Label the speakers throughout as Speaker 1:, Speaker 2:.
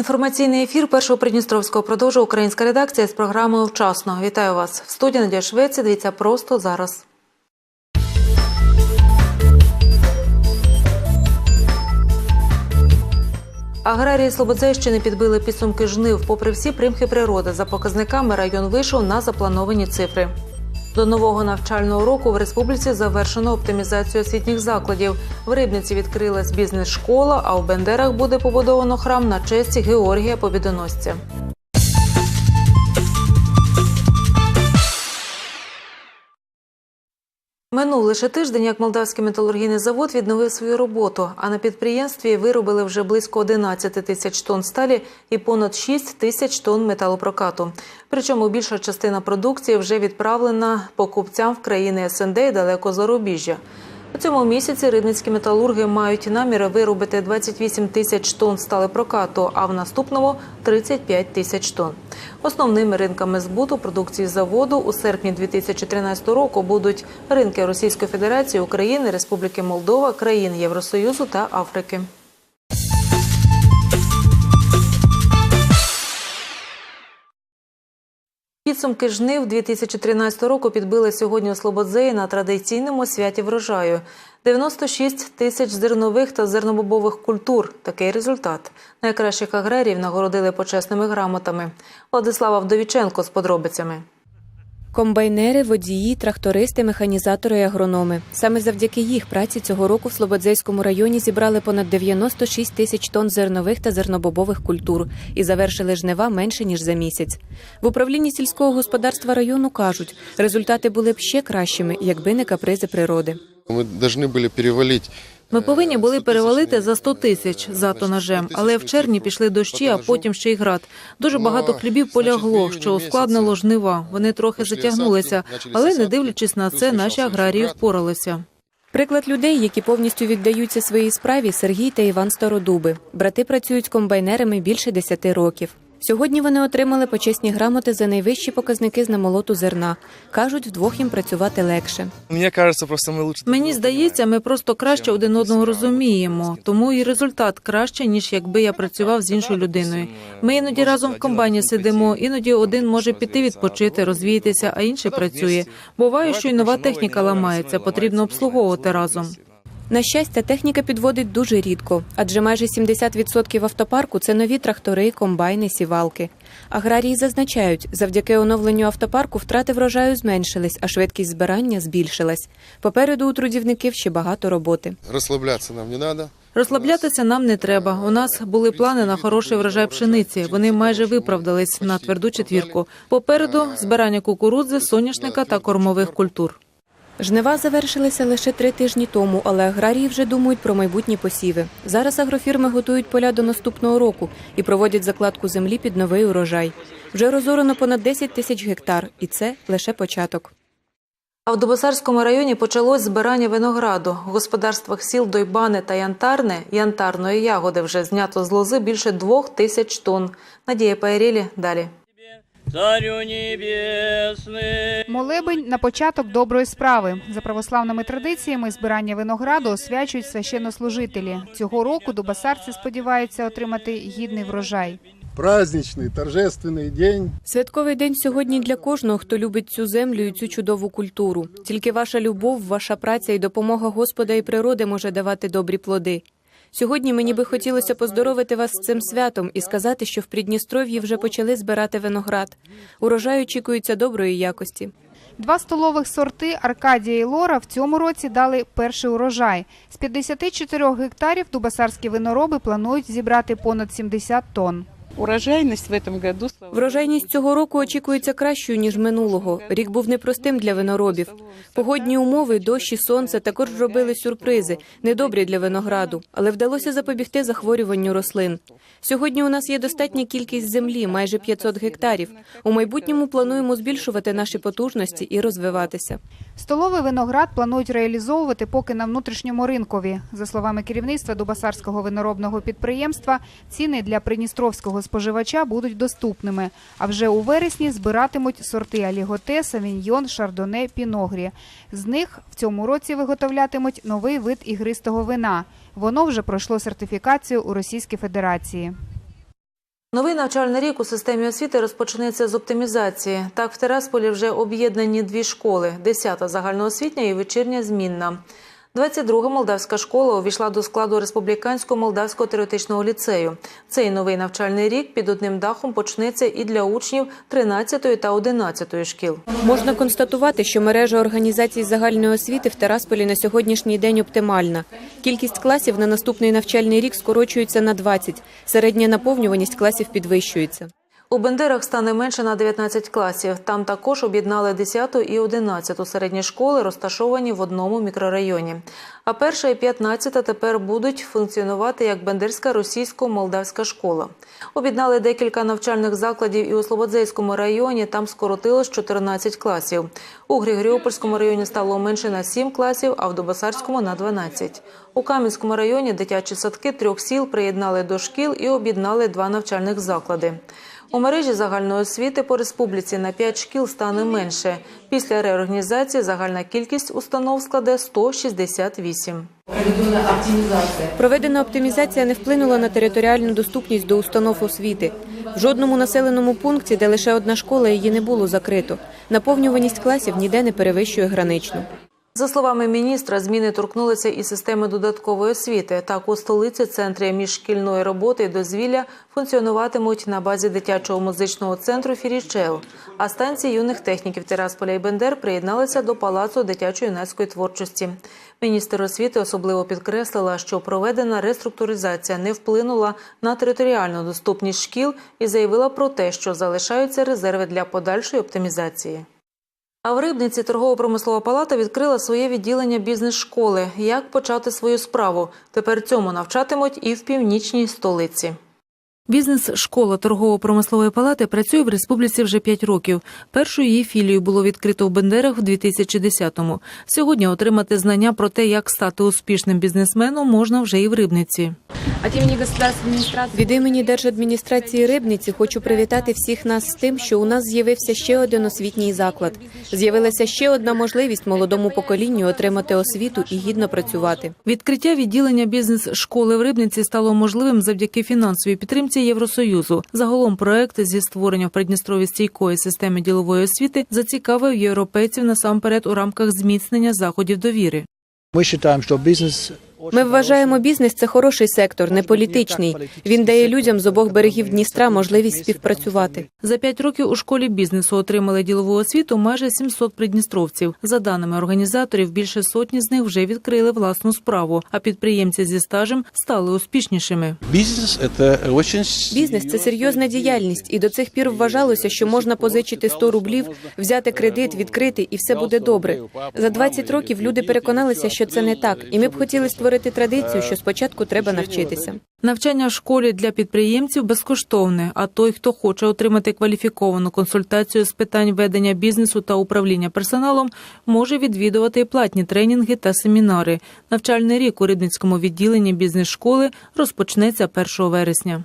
Speaker 1: Інформаційний ефір першого Придністровського продовжує українська редакція з програмою Вчасно. Вітаю вас в студії Надія Швеці. Дивіться просто зараз. Аграрії Слободзейщини підбили підсумки жнив. Попри всі примхи природи, за показниками район вийшов на заплановані цифри. До нового навчального року в республіці завершено оптимізацію освітніх закладів. В Рибниці відкрилась бізнес-школа, а у Бендерах буде побудовано храм на честь Георгія Побідоносця. Минув лише тиждень, як молдавський металургійний завод відновив свою роботу, а на підприємстві виробили вже близько 11 тисяч тонн сталі і понад 6 тисяч тонн металопрокату. Причому більша частина продукції вже відправлена покупцям в країни СНД і далеко зарубіжжя. У цьому місяці ридницькі металурги мають наміри виробити 28 тисяч тонн сталепрокату, а в наступному 35 тисяч тонн. Основними ринками збуту продукції заводу у серпні 2013 року будуть ринки Російської Федерації, України, Республіки Молдова, країн Євросоюзу та Африки. Підсумки жнив 2013 року підбили сьогодні у Слободзеї на традиційному святі врожаю. 96 тисяч зернових та зернобобових культур. Такий результат. Найкращих аграріїв нагородили почесними грамотами. Владислава Вдовіченко з подробицями.
Speaker 2: Комбайнери, водії, трактористи, механізатори і агрономи. Саме завдяки їх праці цього року в Слободзейському районі зібрали понад 96 тисяч тонн зернових та зернобобових культур і завершили жнива менше ніж за місяць. В управлінні сільського господарства району кажуть, результати були б ще кращими, якби не капризи природи.
Speaker 3: Мы должны были перевалить.
Speaker 1: ми повинні були перевалити за 100 тисяч за тонажем, але в червні пішли дощі, а потім ще й град. Дуже багато хлібів полягло, що ускладнило жнива. Вони трохи затягнулися, але не дивлячись на це, наші аграрії впоралися.
Speaker 2: Приклад людей, які повністю віддаються своїй справі, Сергій та Іван Стародуби. Брати працюють комбайнерами більше 10 років. Сьогодні вони отримали почесні грамоти за найвищі показники з намолоту зерна. Кажуть, вдвох їм працювати легше.
Speaker 4: Мне кажется, просто мы лучше.
Speaker 1: Мені здається, ми просто краще один одного розуміємо, тому і результат краще, ніж якби я працював з іншою людиною. Ми іноді разом в комбайні сидимо, іноді один може піти відпочити, розвіятися, а інший працює. Буває, що й нова техніка ламається, потрібно обслуговувати разом.
Speaker 2: На щастя, техніка підводить дуже рідко, адже майже 70% автопарку це нові трактори, комбайни, сівалки. Аграрії зазначають, завдяки оновленню автопарку втрати врожаю зменшились, а швидкість збирання збільшилась. Попереду у трудівників ще багато роботи.
Speaker 3: Расслабляться нам не надо.
Speaker 1: Розслаблятися нам не треба. У нас були плани на хороший врожай пшениці. Вони майже виправдались на тверду четвірку. Попереду збирання кукурудзи, соняшника та кормових культур.
Speaker 2: Жнива завершилися лише три тижні тому, але аграрії вже думають про майбутні посіви. Зараз агрофірми готують поля до наступного року і проводять закладку землі під новий урожай. Вже розорано понад 10 тисяч гектар, і це лише початок.
Speaker 1: А в Дубосарському районі почалось збирання винограду. В господарствах сіл Дойбане та Янтарне янтарної ягоди вже знято з лози більше двох тисяч тонн. Надія Пайрілі далі.
Speaker 5: Царю небесний.
Speaker 6: Молебень на початок доброї справи. За православними традиціями збирання винограду освячують священнослужителі. Цього року дубасарці сподіваються отримати гідний врожай.
Speaker 7: праздничный, торжественный день.
Speaker 2: Святковий день сьогодні для кожного, хто любить цю землю і цю чудову культуру. Тільки ваша любов, ваша праця і допомога Господа і природи може давати добрі плоди. Сьогодні мені би хотілося поздоровити вас з цим святом і сказати, що в Придністров'ї вже почали збирати виноград. Урожай очікується доброї якості.
Speaker 6: Два столових сорти Аркадія і Лора в цьому році дали перший урожай. З 54 гектарів дубасарські винороби планують зібрати понад 70 тонн.
Speaker 8: Урожайность в этом году
Speaker 2: Врожайність цього року очікується кращою ніж минулого. Рік був непростим для виноробів. Погодні умови, дощ і сонце також робили сюрпризи, недобрі для винограду, але вдалося запобігти захворюванню рослин. Сьогодні у нас є достатня кількість землі, майже 500 гектарів. У майбутньому плануємо збільшувати наші потужності і розвиватися.
Speaker 6: Столовий виноград планують реалізовувати поки на внутрішньому ринкові. За словами керівництва Дубасарського виноробного підприємства, ціни для придністровського споживача будуть доступними. А вже у вересні збиратимуть сорти Аліготе, Савіньйон, Шардоне, Піногрі. З них в цьому році виготовлятимуть новий вид ігристого вина. Воно вже пройшло сертифікацію у Російській Федерації.
Speaker 1: Новий навчальний рік у системі освіти розпочнеться з оптимізації. Так, в Терасполі вже об'єднані дві школи: 10-та загальноосвітня і вечірня змінна. 22-га молдавська школа увійшла до складу республіканського молдавського теоретичного ліцею. Цей новий навчальний рік під одним дахом почнеться і для учнів 13-ї та 11-ї шкіл.
Speaker 2: Можна констатувати, що мережа організацій загальної освіти в Терасполі на сьогоднішній день оптимальна. Кількість класів на наступний навчальний рік скорочується на 20. Середня наповнюваність класів підвищується.
Speaker 1: У Бендерах стане менше на 19 класів. Там також об'єднали 10 і 11 середні школи, розташовані в одному мікрорайоні. А перша і 15 тепер будуть функціонувати як Бендерська російсько-молдавська школа. Об'єднали декілька навчальних закладів і у Слободзейському районі. Там скоротилось 14 класів. У Григоріопольському районі стало менше на 7 класів, а в Дубасарському – на 12. У Кам'янському районі дитячі садки трьох сіл приєднали до шкіл і об'єднали два навчальних заклади. У мережі загальної освіти по республіці на 5 шкіл стане менше. Після реорганізації загальна кількість установ складе 168.
Speaker 2: Проведена оптимізація не вплинула на територіальну доступність до установ освіти. В жодному населеному пункті, де лише одна школа, її не було закрито. Наповнюваність класів ніде не перевищує граничну.
Speaker 1: За словами міністра, зміни торкнулися і системи додаткової освіти. Так, у столиці центрі міжшкільної роботи і дозвілля функціонуватимуть на базі дитячого музичного центру Фірічел. А станції юних техніків Тирасполя і Бендер приєдналися до палацу дитячо-юнацької творчості. Міністр освіти особливо підкреслила, що проведена реструктуризація не вплинула на територіальну доступність шкіл і заявила про те, що залишаються резерви для подальшої оптимізації. А в Рибниці торгово-промислова палата відкрила своє відділення бізнес-школи. Як почати свою справу? Тепер цьому навчатимуть і в північній столиці. Бізнес-школа торгово-промислової палати працює в республіці вже 5 років. Першу її філію було відкрито в Бендерах в 2010-му. Сьогодні отримати знання про те, як стати успішним бізнесменом, можна вже і в Рибниці.
Speaker 2: Від імені Держадміністрації Рибниці хочу привітати всіх нас з тим, що у нас з'явився ще один освітній заклад. З'явилася ще одна можливість молодому поколінню отримати освіту і гідно працювати.
Speaker 1: Відкриття відділення бізнес-школи в Рибниці стало можливим завдяки фінансовій підтримці Євросоюзу. Загалом проект зі створення в Придністрові стійкої системи ділової освіти зацікавив європейців насамперед у рамках зміцнення заходів довіри.
Speaker 9: Мы считаем, что бизнес
Speaker 2: Ми вважаємо, бізнес це хороший сектор, не політичний. Він дає людям з обох берегів Дністра можливість співпрацювати.
Speaker 1: За п'ять років у школі бізнесу отримали ділову освіту майже 700 придністровців. За даними організаторів, більше сотні з них вже відкрили власну справу, а підприємці зі стажем стали успішнішими.
Speaker 9: бизнес это очень
Speaker 2: Бізнес це серйозна діяльність, і до цих пір вважалося, що можна позичити 100 рублів, взяти кредит, відкрити, і все буде добре. За 20 років люди переконалися, що це не так, і ми б хотіли створити традицію, що спочатку треба навчитися.
Speaker 1: Навчання в школі для підприємців безкоштовне. А той, хто хоче отримати кваліфіковану консультацію з питань ведення бізнесу та управління персоналом, може відвідувати і платні тренінги та семінари. Навчальний рік у рідницькому відділенні бізнес-школи розпочнеться 1 вересня.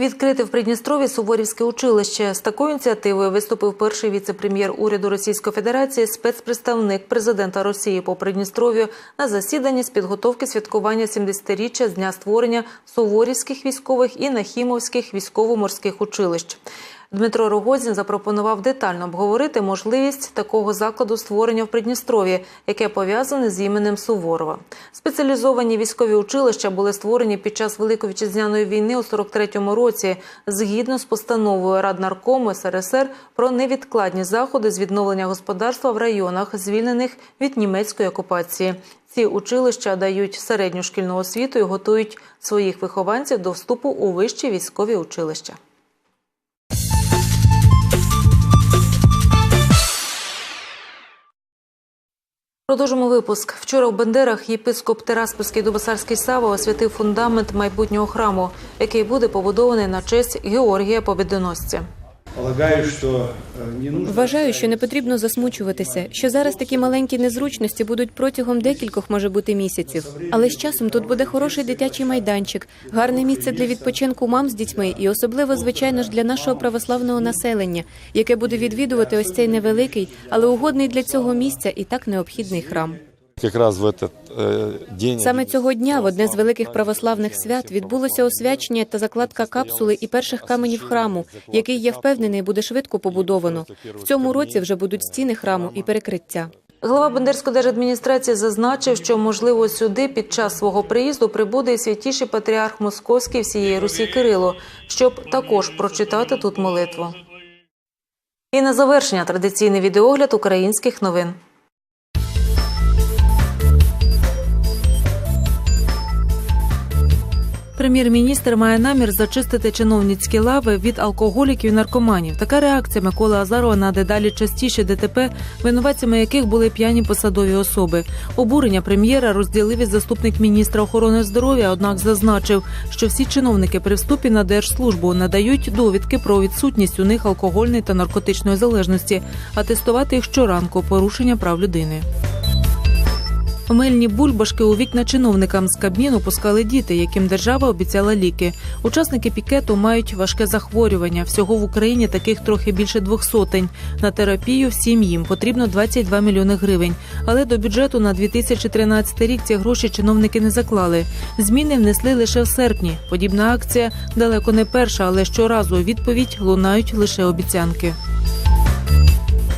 Speaker 1: Відкрити в Придністрові Суворівське училище. З такою ініціативою виступив перший віце-прем'єр уряду Російської Федерації, спецпредставник президента Росії по Придністров'ю на засіданні з підготовки святкування 70-річчя з дня створення Суворівських військових і Нахімовських військово-морських училищ. Дмитро Рогозін запропонував детально обговорити можливість такого закладу створення в Придністров'ї, яке пов'язане з іменем Суворова. Спеціалізовані військові училища були створені під час Великої вітчизняної війни у 43-му році, згідно з постановою Раднаркому СРСР про невідкладні заходи з відновлення господарства в районах, звільнених від німецької окупації. Ці училища дають середню шкільну освіту і готують своїх вихованців до вступу у вищі військові училища. Продовжимо випуск. Вчора в Бендерах єпископ Тераспольський Дубасарський Сава освятив фундамент майбутнього храму, який буде побудований на честь Георгія Побідоносця.
Speaker 2: Вважаю, що не потрібно засмучуватися, що зараз такі маленькі незручності будуть протягом декількох, може бути, місяців. Але з часом тут буде хороший дитячий майданчик, гарне місце для відпочинку мам з дітьми, і особливо, звичайно ж, для нашого православного населення, яке буде відвідувати ось цей невеликий, але угодний для цього місця і так необхідний храм.
Speaker 10: Как раз в этот.
Speaker 2: Саме цього дня в одне з великих православних свят відбулося освячення та закладка капсули і перших каменів храму, який я впевнений буде швидко побудовано. В цьому році вже будуть стіни храму і перекриття.
Speaker 1: Глава Бендерської держадміністрації зазначив, що можливо сюди під час свого приїзду прибуде і святіший патріарх Московський всієї Русі Кирило, щоб також прочитати тут молитву. І на завершення традиційний відеогляд українських новин. Прем'єр-міністр має намір зачистити чиновницькі лави від алкоголіків і наркоманів. Така реакція Миколи Азарова на дедалі частіше ДТП, винуватцями яких були п'яні посадові особи. Обурення прем'єра розділив із заступник міністра охорони здоров'я, однак зазначив, що всі чиновники при вступі на держслужбу надають довідки про відсутність у них алкогольної та наркотичної залежності, а тестувати їх щоранку порушення прав людини. Мильні бульбашки у вікна чиновникам з Кабміну пускали діти, яким держава обіцяла ліки. Учасники пікету мають важке захворювання. Всього в Україні таких трохи більше двох сотень. На терапію всім їм потрібно 22 мільйони гривень. Але до бюджету на 2013 рік ці гроші чиновники не заклали. Зміни внесли лише в серпні. Подібна акція далеко не перша, але щоразу у відповідь лунають лише обіцянки.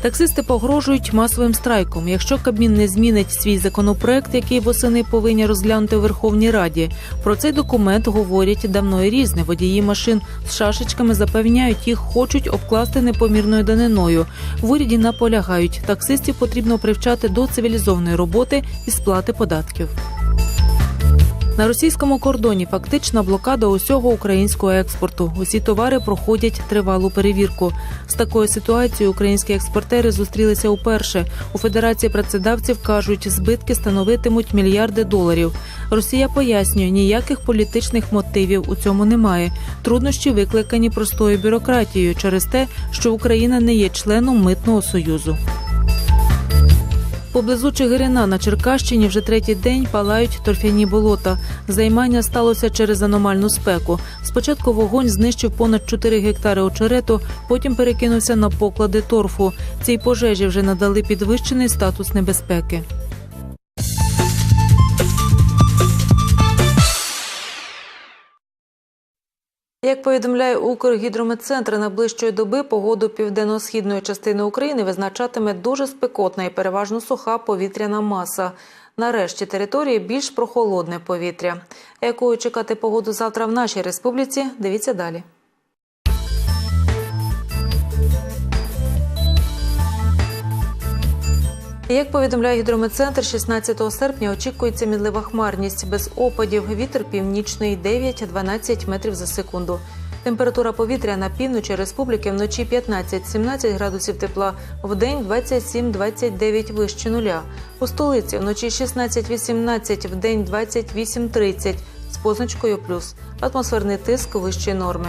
Speaker 1: Таксисти погрожують масовим страйком. Якщо Кабмін не змінить свій законопроект, який восени повинні розглянути у Верховній Раді. Про цей документ говорять давно і різне. Водії машин з шашечками запевняють, їх хочуть обкласти непомірною даниною. В уряді наполягають, таксистів потрібно привчати до цивілізованої роботи і сплати податків. На російському кордоні фактична блокада усього українського експорту. Усі товари проходять тривалу перевірку. З такою ситуацією українські експортери зустрілися уперше. У Федерації працедавців кажуть, збитки становитимуть мільярди доларів. Росія пояснює, ніяких політичних мотивів у цьому немає. Труднощі викликані простою бюрократією через те, що Україна не є членом митного союзу. Поблизу Чигирина на Черкащині вже третій день палають торфяні болота. Займання сталося через аномальну спеку. Спочатку вогонь знищив понад 4 гектари очерету, потім перекинувся на поклади торфу. Цій пожежі вже надали підвищений статус небезпеки. Як повідомляє Укргідрометцентр, найближчої доби погоду південно-східної частини України визначатиме дуже спекотна і переважно суха повітряна маса. Нарешті території більш прохолодне повітря. Якою чекати погоду завтра в нашій республіці? Дивіться далі. Як повідомляє гідрометцентр, 16 серпня очікується мінлива хмарність без опадів. Вітер північний 9-12 метрів за секунду. Температура повітря на півночі республіки вночі 15-17 градусів тепла, в день 27-29 вище нуля. У столиці вночі 16-18, в день 28-30 з позначкою плюс. Атмосферний тиск вищої норми.